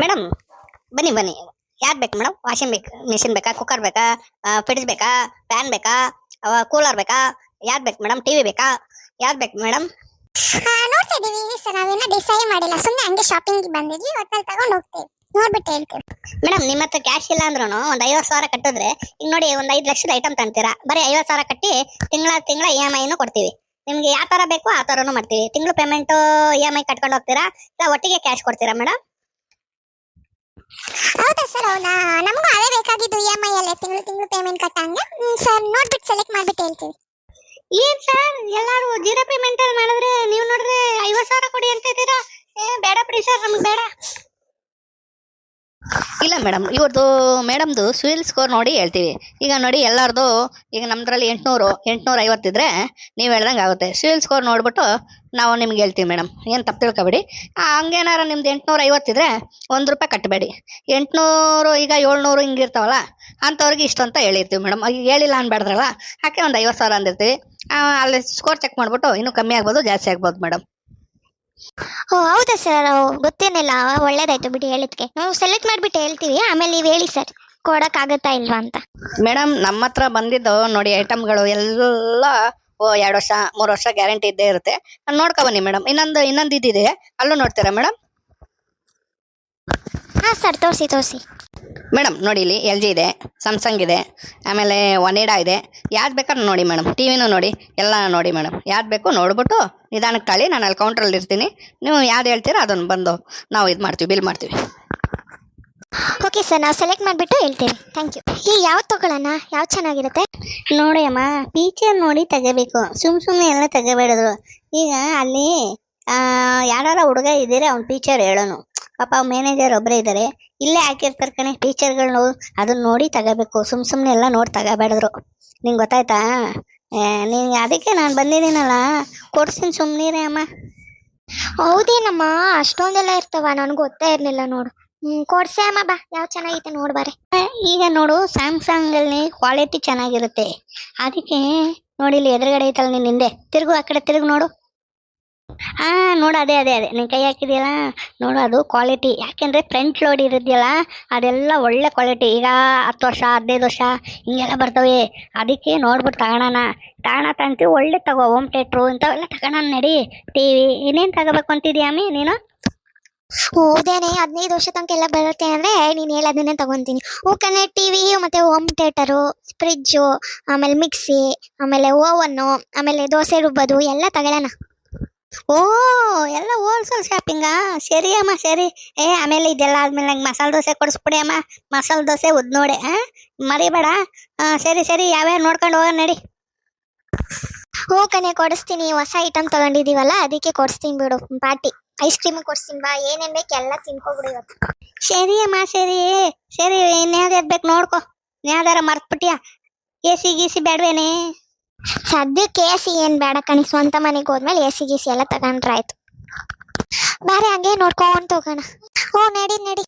Madam ಬನ್ನಿ ಬನ್ನಿ. ಯಾವ್ದು ಬೇಕು ಮೇಡಮ್? ವಾಷಿಂಗ್ ಬೇಕು ಮಿಷಿನ್ ಬೇಕಾ? ಕುಕ್ಕರ್ ಬೇಕಾ? ಫ್ರಿಡ್ಜ್ ಬೇಕಾ? ಫ್ಯಾನ್ ಬೇಕಾ? ಕೂಲರ್ ಬೇಕಾ? ಯಾವ್ದು ಬೇಕು ಮೇಡಮ್? ಟಿವಿ ಬೇಕಾ? ಯಾವ್ದು ಬೇಕು ಮೇಡಮ್? ನೋಡ್ತಾ ಇದೀವಿ. ಸರ್ ನಾವೇನ ಡಿಸೈಡ್ ಮಾಡಿಲ್ಲ. ಸುಮ್ಮನೆ ಹಂಗೆ ಶಾಪಿಂಗ್ ಬಂದಿದ್ವಿ. ಒಟ್ಟಲ್ಲಿ ತಗೊಂಡು ಹೋಗ್ತೀವಿ. ನೋಡ್ಬಿಟ್ಟು ಹೇಳ್ತೀವಿ. ಮೇಡಮ್ ನಿಮ್ಮ ಹತ್ರ ಕ್ಯಾಶ್ ಇಲ್ಲ ಅಂದ್ರೂ ಒಂದು ಐವತ್ತು ಸಾವಿರ ಕಟ್ಟಿದ್ರೆ ಈಗ ನೋಡಿ ಒಂದು ಐದು ಲಕ್ಷದ ಐಟಮ್ ತಂತೀರಾ? ಬರೀ ಐವತ್ತು ಸಾವಿರ ಕಟ್ಟಿ ತಿಂಗಳ ತಿಂಗಳ ಇ ಎಂ ಐನು ಕೊಡ್ತೀವಿ. ನಿಮ್ಗೆ ಯಾವ ಥರ ಬೇಕೋ ಆ ಥರನೂ ಮಾಡ್ತೀವಿ. ತಿಂಗಳು ಪೇಮೆಂಟು ಇ ಎಂ ಐ ಕಟ್ಕೊಂಡು ಹೋಗ್ತೀರಾ? ಇಲ್ಲ ಒಟ್ಟಿಗೆ ಕ್ಯಾಶ್ ಕೊಡ್ತೀರಾ ಮೇಡಮ್? ಹೌದಾ ಸರ್, ಹೌದಾ? ನಮಗೂ ಅದೇ ಬೇಕಾಗಿದ್ದು ಇ ಎಂ ಐ ಅಲ್ಲೇ ತಿಂಗಳು ತಿಂಗಳು ಪೇಮೆಂಟ್ ಕಟ್ಟಂಗೆ. ಸರ್, ನೋಡ್ಬಿಟ್ಟು ಸೆಲೆಕ್ಟ್ ಮಾಡ್ಬಿಟ್ಟು ಹೇಳ್ತೀವಿ ಏನ್ ಸರ್, ಎಲ್ಲರೂ ಜೀರೋ ಪೇಮೆಂಟ್ ಅಲ್ಲಿ ಮಾಡಿದ್ರೆ ನೀವು ನೋಡಿದ್ರೆ ಐವತ್ ಸಾವಿರ ಕೊಡಿ ಅಂತ ಇದ್ದೀರಾ? ಏ, ಬೇಡ ಬಿಡಿ ಸರ್, ನಮ್ಗೆ ಬೇಡ. ಇಲ್ಲ ಮೇಡಮ್ ಇವ್ರದ್ದು ಮೇಡಮ್ದು ಸಿವಿಲ್ ಸ್ಕೋರ್ ನೋಡಿ ಹೇಳ್ತೀವಿ. ಈಗ ನೋಡಿ ಎಲ್ಲರದು, ಈಗ ನಮ್ಮದ್ರಲ್ಲಿ ಎಂಟುನೂರು ಎಂಟುನೂರ ಐವತ್ತಿದ್ರೆ ನೀವು ಹೇಳ್ದಂಗೆ ಆಗುತ್ತೆ. ಸಿವಿಲ್ ಸ್ಕೋರ್ ನೋಡ್ಬಿಟ್ಟು ನಾವು ನಿಮ್ಗೆ ಹೇಳ್ತೀವಿ ಮೇಡಮ್. ಏನು ತಪ್ಪು ತಿಳ್ಕೊಬೇಡಿ. ಹಂಗೇನಾರ ನಿಮ್ದು ಎಂಟ್ನೂರ ಐವತ್ತಿದ್ರೆ ಒಂದು ರೂಪಾಯಿ ಕಟ್ಟಬೇಡಿ ಎಂಟುನೂರು, ಈಗ ಏಳ್ನೂರು ಹಿಂಗಿರ್ತಾವಲ್ಲ, ಅಂಥವ್ರಿಗೆ ಇಷ್ಟು ಅಂತ ಹೇಳಿರ್ತೀವಿ ಮೇಡಮ್. ಈಗ ಹೇಳಿಲ್ಲ ಅನ್ಬೇಡ್ರಲ್ಲ ಹಾಗೆ ಒಂದು ಐವತ್ತು ಸಾವಿರ ಅಂದಿರ್ತೀವಿ. ಅಲ್ಲಿ ಸ್ಕೋರ್ ಚೆಕ್ ಮಾಡಿಬಿಟ್ಟು ಇನ್ನೂ ಕಮ್ಮಿ ಆಗ್ಬೋದು, ಜಾಸ್ತಿ ಆಗ್ಬೋದು ಮೇಡಮ್. ಓ ಹೌದಾ ಸರ್ ಗೊತ್ತೇನಿಲ್ಲ. ಒಳ್ಳೇದಾಯ್ತು ಬಿಡಿ ಹೇಳಿದ್ಕೆ. ನಾವು ಸೆಲೆಕ್ಟ್ ಮಾಡ್ಬಿಟ್ಟು ಹೇಳ್ತೀವಿ. ಆಮೇಲೆ ನೀವು ಹೇಳಿ ಸರ್ ಕೊಡೋಕ್ಕಾಗತ್ತಾ ಇಲ್ವಾ ಅಂತ. ಮೇಡಮ್ ನಮ್ಮ ಹತ್ರ ಬಂದಿದ್ದು ನೋಡಿ ಐಟಮ್ಗಳು ಎಲ್ಲ ಓ ಎರಡು ವರ್ಷ ಮೂರು ವರ್ಷ ಗ್ಯಾರಂಟಿ ಇದ್ದೇ ಇರುತ್ತೆ. ನೋಡ್ಕೊ ಬನ್ನಿ ಮೇಡಮ್ ಇನ್ನೊಂದು ಇನ್ನೊಂದು ಇದಿದೆ ಅಲ್ಲೂ ನೋಡ್ತೀರಾ ಮೇಡಮ್ ಹಾಂ ಸರ್ ತೋರಿಸಿ ತೋರಿಸಿ. ಮೇಡಮ್, ನೋಡಿ ಇಲ್ಲಿ ಎಲ್ ಜಿ ಇದೆ ಸ್ಯಾಮ್ಸಂಗ್ ಇದೆ, ಆಮೇಲೆ ಒನೇಡಾ ಇದೆ. ಯಾವ್ದು ಬೇಕಾದ್ರೆ ನೋಡಿ ಮೇಡಮ್ ಟಿ ವಿನೂ ನೋಡಿ ಎಲ್ಲ ನೋಡಿ ಮೇಡಮ್. ಯಾವ್ದು ಬೇಕು ನೋಡ್ಬಿಟ್ಟು ನಿಧಾನಕ್ಕೆ ತಾಳಿ ನಾನು ಅಲ್ಲಿ ಕೌಂಟ್ರಲ್ಲಿ ಇರ್ತೀನಿ. ನೀವು ಯಾವ್ದು ಹೇಳ್ತೀರಾ ಅದನ್ನು ಬಂದು ನಾವು ಇದು ಮಾಡ್ತೀವಿ, ಬಿಲ್ ಮಾಡ್ತೀವಿ. ಓಕೆ ಸರ್ ನಾವು ಸೆಲೆಕ್ಟ್ ಮಾಡಿಬಿಟ್ಟು ಹೇಳ್ತೀವಿ. ಥ್ಯಾಂಕ್ ಯು ಈ ಯಾವ್ದು ತೊಗೊಳ್ಳೋಣ ಯಾವ್ದು ಚೆನ್ನಾಗಿರುತ್ತೆ? ನೋಡಿ ಅಮ್ಮ ಟೀಚರ್ ನೋಡಿ ತೆಗಬೇಕು. ಸುಮ್ಮ ಸುಮ್ಮನೆ ಎಲ್ಲ ತೆಗಬೇಡಿದ್ರು. ಈಗ ಅಲ್ಲಿ ಯಾರು ಹುಡುಗ ಇದ್ದೀರಾ, ಅವ್ನ ಟೀಚರ್ ಹೇಳೋನು. ಪಾಪ ಮ್ಯಾನೇಜರ್ ಒಬ್ಬರೇ ಇದ್ದಾರೆ ಇಲ್ಲೇ ಹಾಕಿರ್ತಾರೆ ಕಣೆ ಟೀಚರ್ಗಳು ಅದನ್ನ ನೋಡಿ ತಗೋಬೇಕು. ಸುಮ್ ಸುಮ್ಮನೆ ಎಲ್ಲ ನೋಡಿ ತಗೋಬೇಡದ್ರು. ನಿಂಗೆ ಗೊತ್ತಾಯ್ತಾ? ನೀನ್ ಅದಕ್ಕೆ ನಾನು ಬಂದಿದ್ದೀನಲ್ಲ. ಕೊಡ್ಸಿನ್ ಸುಮ್ಮನಿರೇ ಅಮ್ಮ. ಹೌದೇನಮ್ಮ? ಅಷ್ಟೊಂದೆಲ್ಲ ಇರ್ತವ. ನನಗೆ ಗೊತ್ತೇ ಇರಲಿಲ್ಲ ನೋಡು. ಹ್ಞೂ ಕೊಡ್ಸೆ ಅಮ್ಮ ಬಾ. ಯಾವ ಚೆನ್ನಾಗೈತೆ ನೋಡು ಬಾರೆ. ಈಗ ನೋಡು ಸ್ಯಾಮ್ಸಂಗಲ್ಲಿ ಕ್ವಾಲಿಟಿ ಚೆನ್ನಾಗಿರುತ್ತೆ. ಅದಕ್ಕೆ ನೋಡಿ ಇಲ್ಲಿ ಎದುರುಗಡೆ ಐತಲ್ಲ ನಿನ್ನ ಹಿಂದೆ. ತಿರುಗು ಆ ಕಡೆ ತಿರುಗು ನೋಡು. ಹಾ, ನೋಡು, ಅದೇ ಅದೇ ಅದೇ. ನೀನು ಕೈ ಹಾಕಿದ್ಯಲ್ಲ? ನೋಡು, ಅದು ಕ್ವಾಲಿಟಿ ಯಾಕೆಂದ್ರೆ ಫ್ರಂಟ್ ಲೋಡ್ ಇರುತ್ತಲ್ಲ, ಅದೆಲ್ಲ ಒಳ್ಳೆ ಕ್ವಾಲಿಟಿ ಈಗ ಹತ್ತು ವರ್ಷ, ಹದಿನೈದು ವರ್ಷ, ಹಿಂಗೆಲ್ಲ ಬರ್ತವೆ. ಅದಕ್ಕೆ ನೋಡ್ಬಿಟ್ಟು ತಗೋಣ ತಗೋಣ ತಂತೀವಿ ಒಳ್ಳೆ ತಗೋ. ಹೋಮ್ ಥಿಯೇಟ್ರು ಇಂಥವೆಲ್ಲ ತಗೋಣ ನಡಿ. ಟಿವಿ ಇನ್ನೇನು ತಗೋಬೇಕು ಅಂತಿದ್ಯಾಮಿ ನೀನು? ಹೌದೇನೆ, ಹದಿನೈದು ವರ್ಷ ತನಕ ಎಲ್ಲ ಬರುತ್ತೆ ಅಂದ್ರೆ ನೀನು ಹೇಳೋದನ್ನೇ ತಗೊಂತೀನಿ. ಓಕೆನೆ ಟಿವಿ ಮತ್ತೆ ಹೋಮ್ ಥಿಯೇಟರು ಫ್ರಿಜ್ಜು ಆಮೇಲೆ ಮಿಕ್ಸಿ ಆಮೇಲೆ ಓವನ್ನು ಆಮೇಲೆ ದೋಸೆ ರುಬ್ಬೋದು, ಎಲ್ಲ ತಗೊಳ್ಳೋಣ ಓ ಎಲ್ಲ ಹೋಲ್ಸೇಲ್ ಶಾಪಿಂಗಾ? ಸರಿ ಅಮ್ಮ ಸರಿ. ಏ ಆಮೇಲೆ ಇದೆಲ್ಲ ಆದ್ಮೇಲೆ ನಂಗೆ ಮಸಾಲೆ ದೋಸೆ ಕೊಡಿಸ್ಬಿಡಿ ಅಮ್ಮ. ಮಸಾಲೆ ದೋಸೆ ಉದ್ ನೋಡಿ ಆ? ಮರಿಬೇಡ. ಆ, ಸರಿ ಸರಿ. ಯಾವ್ಯಾವ ನೋಡ್ಕೊಂಡು ಹೋಗೋಣ ನಡಿ. ಹ್ಞೂ ಕಣೆ ಕೊಡಿಸ್ತೀನಿ. ಹೊಸ ಐಟಮ್ ತಗೊಂಡಿದೀವಲ್ಲ ಅದಕ್ಕೆ ಕೊಡಿಸ್ತೀನಿ ಬಿಡು. ಪಾರ್ಟಿ ಐಸ್ ಕ್ರೀಮ್ ಕೊಡಿಸ್ತೀನಿ ಬಾ. ಏನೇನ್ ಬೇಕು ಎಲ್ಲ ತಿನ್ಕೊಬಿಡು ಇವತ್ತು. ಸರಿ ಅಮ್ಮ ಸರಿ. ಸರಿ ಇನ್ಯಾವ್ದು ಬೇಕು ನೋಡ್ಕೊ. ಯಾವ್ದಾರ ಮರ್ತ್ಬಿಟ್ಯಾ? ಎ ಸಿ ಗೀಸಿ ಬೇಡವೇನೆ ಸದ್ಯಕ್ಕೆ ಎ ಸಿ ಏನು ಬೇಡ ಕಣಿ, ಸ್ವಂತ ಮನೆಗೆ ಹೋದ್ಮೇಲೆ ಎ ಸಿ ಗಿಸಿ ಎಲ್ಲ ತಗೊಂಡ್ರಾಯ್ತು. ಬಾರೆ ಹಂಗೆ ನೋಡ್ಕೊಂಡು ಹೋಗೋಣ ಹ್ಞೂ ನಡಿ ನಡಿ.